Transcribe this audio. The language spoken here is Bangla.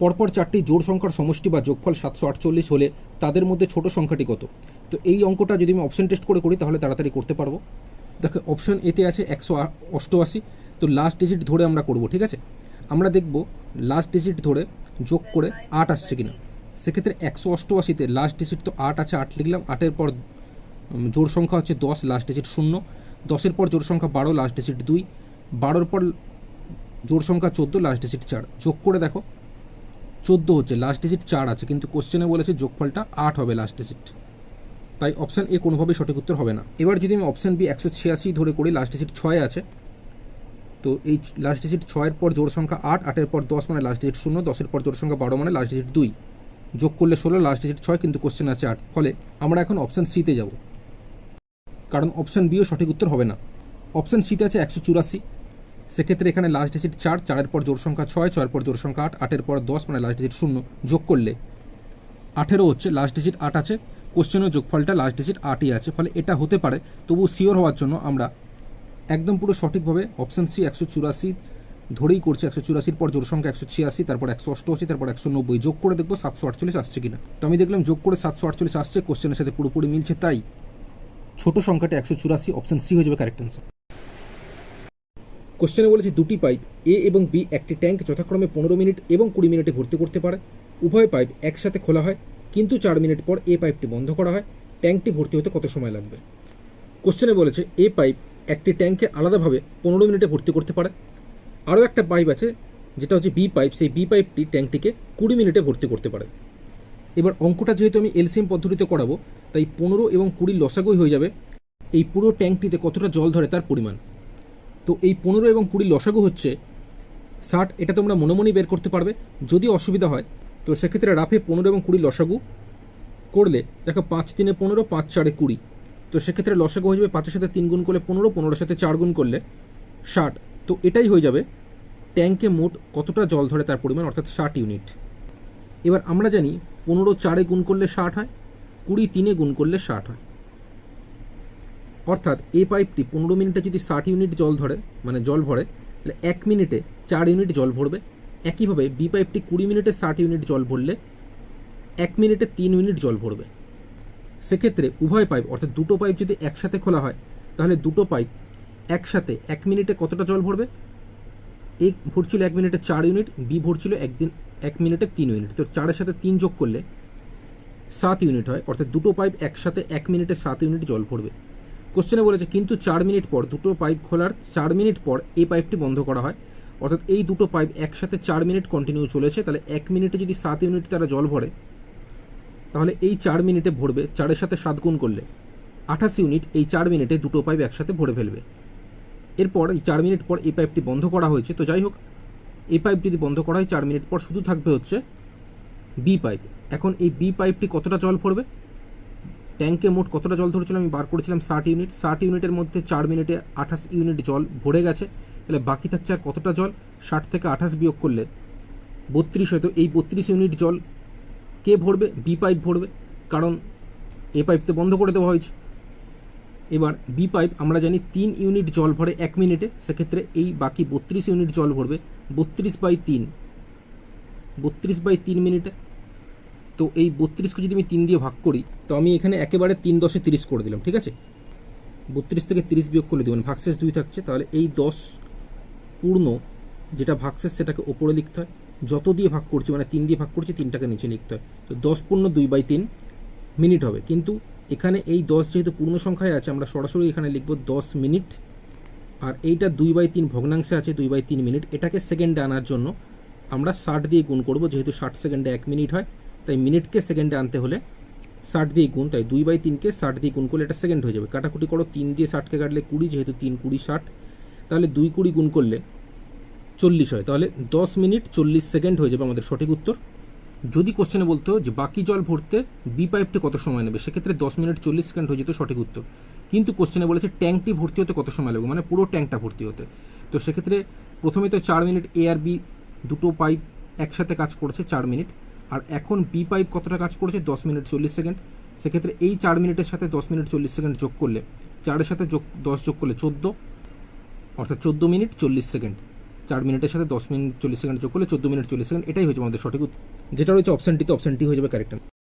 পরপর চারটি জোড় সংখ্যার সমষ্টি বা যোগফল সাতশো আটচল্লিশ হলে তাদের মধ্যে ছোট সংখ্যাটি কত? তো এই অঙ্কটা যদি আমি অপশন টেস্ট করে করি, তাহলে তাড়াতাড়ি করতে পারব। দেখো অপশন এতে আছে একশো অষ্টআশি। তো লাস্ট ডিজিট ধরে আমরা করব, ঠিক আছে? আমরা দেখব লাস্ট ডিজিট ধরে যোগ করে আট আসছে কিনা। সেক্ষেত্রে একশো অষ্টআশিতে লাস্ট ডিজিট তো আট আছে, আট লিখলাম। আটের পর জোড় সংখ্যা হচ্ছে দশ লাস্ট ডিজিট শূন্য। দশের পর জোড় সংখ্যা বারো লাস্ট ডিজিট দুই। বারোর পর জোড় সংখ্যা চোদ্দ লাস্ট ডিজিট চার। যোগ করে দেখো চোদ্দ হচ্ছে লাস্ট ডিজিট চার আছে, কিন্তু কোশ্চেনে বলেছে যোগফলটা আট হবে লাস্ট ডিজিট তাই অপশান এ কোনোভাবেই সঠিক উত্তর হবে না। এবার যদি আমি অপশান বি একশো ছিয়াশি ধরে করি লাস্ট ডিজিট ছয় আছে, তো এই লাস্ট ডিজিট ছয়ের পর জোড় সংখ্যা আট, আটের পর দশ মানে লাস্ট ডিজিট শূন্য, দশের পর জোড় সংখ্যা বারো মানে লাস্ট ডিজিট দুই। যোগ করলে ষোলো লাস্ট ডিজিট ছয়, কিন্তু কোশ্চেন আছে আট। ফলে আমরা এখন অপশান সিতে যাব। কারণ অপশান বিও সঠিক উত্তর হবে না। অপশান সিতে আছে একশো চুরাশি সেক্ষেত্রে এখানে লাস্ট ডিজিট চার, চারের পর জোড় সংখ্যা ছয়, ছয়ের পর জোড় সংখ্যা আট, আটের পর দশ মানে লাস্ট ডিজিট শূন্য, যোগ করলে। আঠেরো হচ্ছে লাস্ট ডিজিট আট আছে কোশ্চেনের যোগফলটা লাস্ট ডিজিট আটই আছে, ফলে এটা হতে পারে, তবু শিওর হওয়ার জন্য আমরা একদম পুরো সঠিকভাবে অপশান সি একশো চুরাশি ধরেই করছে, একশো চুরাশির পর জোর সংখ্যা একশো ছিয়াশি, তারপর একশো অষ্টআশি, তারপর একশো নব্বই, যোগ করে দেখব সাতশো আটচল্লিশ আসছে কিনা। তো আমি দেখলাম যোগ করে সাতশো আটচল্লিশ আসছে কোশ্চেনের সাথে পুরোপুরি মিলছে, তাই ছোট সংখ্যাটা একশো চুরাশি অপশান সি হয়ে যাবে কারেক্ট অ্যান্সার কোশ্চেনে বলেছে দুটি পাইপ এ এবং বি একটি ট্যাঙ্ক যথাক্রমে পনেরো মিনিট এবং কুড়ি মিনিটে ভর্তি করতে পারে। উভয় পাইপ একসাথে খোলা হয়, কিন্তু চার মিনিট পর এ পাইপটি বন্ধ করা হয়। ট্যাঙ্কটি ভর্তি হতে কত সময় লাগবে? কোশ্চেনে বলেছে এ পাইপ একটি ট্যাঙ্কে আলাদাভাবে পনেরো মিনিটে ভর্তি করতে পারে। আরও একটা পাইপ আছে, যেটা হচ্ছে বি পাইপ সেই বি পাইপটি ট্যাঙ্কটিকে কুড়ি মিনিটে ভর্তি করতে পারে। এবার অঙ্কটা যেহেতু আমি এলসিএম পদ্ধতিতে করাবো, তাই পনেরো এবং কুড়ি লসাগুই হয়ে যাবে। এই পুরো ট্যাঙ্কটিতে কতটা জল ধরে তার পরিমাণ? তো এই পনেরো এবং কুড়ি লসাগু হচ্ছে, ষাট, এটা তোমরা মনে মনেই বের করতে পারবে, যদি অসুবিধা হয়। তো সেক্ষেত্রে রাফে পনেরো এবং কুড়ি লসাগু করলে, দেখো পাঁচ তিনে পনেরো, পাঁচ চারে কুড়ি। তো সেক্ষেত্রে লসাগু হয়ে যাবে পাঁচের সাথে তিন গুণ করলে পনেরো, পনেরোর সাথে চার গুণ করলে ষাট। তো এটাই হয়ে যাবে ট্যাঙ্কে মোট কতটা জল ধরে তার পরিমাণ, অর্থাৎ ষাট ইউনিট। এবার আমরা জানি পনেরো চারে গুণ করলে ষাট হয়, কুড়ি তিনে গুণ করলে ষাট হয়। অর্থাৎ এই পাইপটি পনেরো মিনিটে যদি ষাট ইউনিট জল ধরে মানে জল ভরে, তাহলে এক মিনিটে চার ইউনিট জল ভরবে। একইভাবে বি পাইপটি কুড়ি মিনিটে ষাট ইউনিট জল ভরলে এক মিনিটে তিন ইউনিট জল ভরবে। সেক্ষেত্রে উভয় পাইপ, অর্থাৎ দুটো পাইপ যদি একসাথে খোলা হয়, তাহলে দুটো পাইপ একসাথে এক মিনিটে কতটা জল ভরবে? এ ভরছিল এক মিনিটে চার ইউনিট, বি ভরছিল একদিন এক মিনিটে তিন ইউনিট। তো চারের সাথে তিন যোগ করলে সাত ইউনিট হয়, অর্থাৎ দুটো পাইপ একসাথে এক মিনিটে সাত ইউনিট জল ভরবে। কোশ্চেনে বলেছে, কিন্তু চার মিনিট পর, দুটো পাইপ খোলার চার মিনিট পর এই পাইপটি বন্ধ করা হয়। অর্থাৎ এই দুটো পাইপ একসাথে চার মিনিট কন্টিনিউ চলেছে, তাহলে এক মিনিটে যদি সাত ইউনিট তারা জল ভরে, তাহলে এই চার মিনিটে ভরবে, চারের সাথে সাত গুণ করলে আঠাশ ইউনিট এই চার মিনিটে দুটো পাইপ একসাথে ভরে ফেলবে। এরপর এই চার মিনিট পর এই পাইপটি বন্ধ করা হয়েছে। তো যাই হোক, এই পাইপ যদি বন্ধ করা হয়, চার মিনিট পর শুধু থাকবে হচ্ছে বি পাইপ এখন এই বি পাইপটি কতটা জল পড়বে ট্যাঙ্কে মোট কতটা জল ধরেছিল আমি বার করেছিলাম ষাট ইউনিট। ষাট ইউনিটের মধ্যে চার মিনিটে আঠাশ ইউনিট জল ভরে গেছে। তাহলে বাকি থাকছে আর কতটা জল? ষাট থেকে আঠাশ বিয়োগ করলে বত্রিশ হয়তো। এই বত্রিশ ইউনিট জল কে ভরবে? বি পাইপ ভরবে। কারণ এ পাইপ তো বন্ধ করে দেওয়া হয়েছে। এবার বি পাইপ আমরা জানি তিন ইউনিট জল ভরে এক মিনিটে। সেক্ষেত্রে এই বাকি বত্রিশ ইউনিট জল ভরবে বত্রিশ বাই তিন। বত্রিশ বাই তিন মিনিটে। তো এই বত্রিশকে যদি আমি তিন দিয়ে ভাগ করি, তো আমি এখানে একেবারে তিন দশে তিরিশ করে দিলাম, ঠিক আছে? বত্রিশ থেকে তিরিশ বিয়োগ করলে দেবেন ভাগশেষ দুই থাকছে, তাহলে এই দশ পূর্ণ যেটা ভাগশেষ সেটাকে ওপরে লিখতে হয়। যত দিয়ে ভাগ করছি মানে তিন দিয়ে ভাগ করছি, তিনটাকে নিচে লিখতে হয়। তো দশ পূর্ণ দুই বাই তিন মিনিট হবে। কিন্তু এখানে এই দশ যেহেতু পূর্ণ সংখ্যায় আছে, আমরা সরাসরি এখানে লিখব দশ মিনিট, আর এইটা দুই বাই তিন ভগ্নাংশে আছে, দুই বাই তিন মিনিট। এটাকে সেকেন্ডে আনার জন্য আমরা ষাট দিয়ে গুণ করব, যেহেতু ষাট সেকেন্ডে এক মিনিট হয়। তাই মিনিটকে সেকেন্ডে আনতে হলে ষাট দিয়ে গুণ, তাই দুই বাই তিনকে ষাট দিয়ে গুণ করলে এটা সেকেন্ড হয়ে যাবে। কাটাকুটি করো, তিন দিয়ে ষাটকে কাটলে কুড়ি, যেহেতু তিন, কুড়ি, ষাট, তাহলে দুই, কুড়ি গুণ করলে চল্লিশ হয়। তাহলে দশ মিনিট চল্লিশ সেকেন্ড হয়ে যাবে আমাদের সঠিক উত্তর। যদি কোশ্চেনে বলতো যে বাকি জল ভরতে বি পাইপটি কত সময় নেবে, সেক্ষেত্রে দশ মিনিট চল্লিশ সেকেন্ড হয়ে যেত সঠিক উত্তর। কিন্তু কোশ্চেনে বলেছে ট্যাঙ্কটি ভর্তি হতে কত সময় লাগবে মানে পুরো ট্যাঙ্কটা ভর্তি হতে। তো সেক্ষেত্রে প্রথমে তো চার মিনিট এ আর বি দুটো পাইপ একসাথে কাজ করেছে চার মিনিট। আর এখন বি পাইপ কতটা কাজ করেছে? দশ মিনিট চল্লিশ সেকেন্ড। সেক্ষেত্রে এই চার মিনিটের সাথে দশ মিনিট চল্লিশ সেকেন্ড যোগ করলে, চারের সাথে যোগ, দশ যোগ করলে চোদ্দ। অর্থাৎ চোদ্দ মিনিট চল্লিশ সেকেন্ড। চার মিনিটের সাথে দশ মিনিট চল্লিশ সেকেন্ড যোগ করলে চোদ্দ মিনিট চল্লিশ সেকেন্ড। এটাই হচ্ছে আমাদের সঠিক যেটা রয়েছে অপশানটিতে অপশানটি হয়ে যাবে কারেক্ট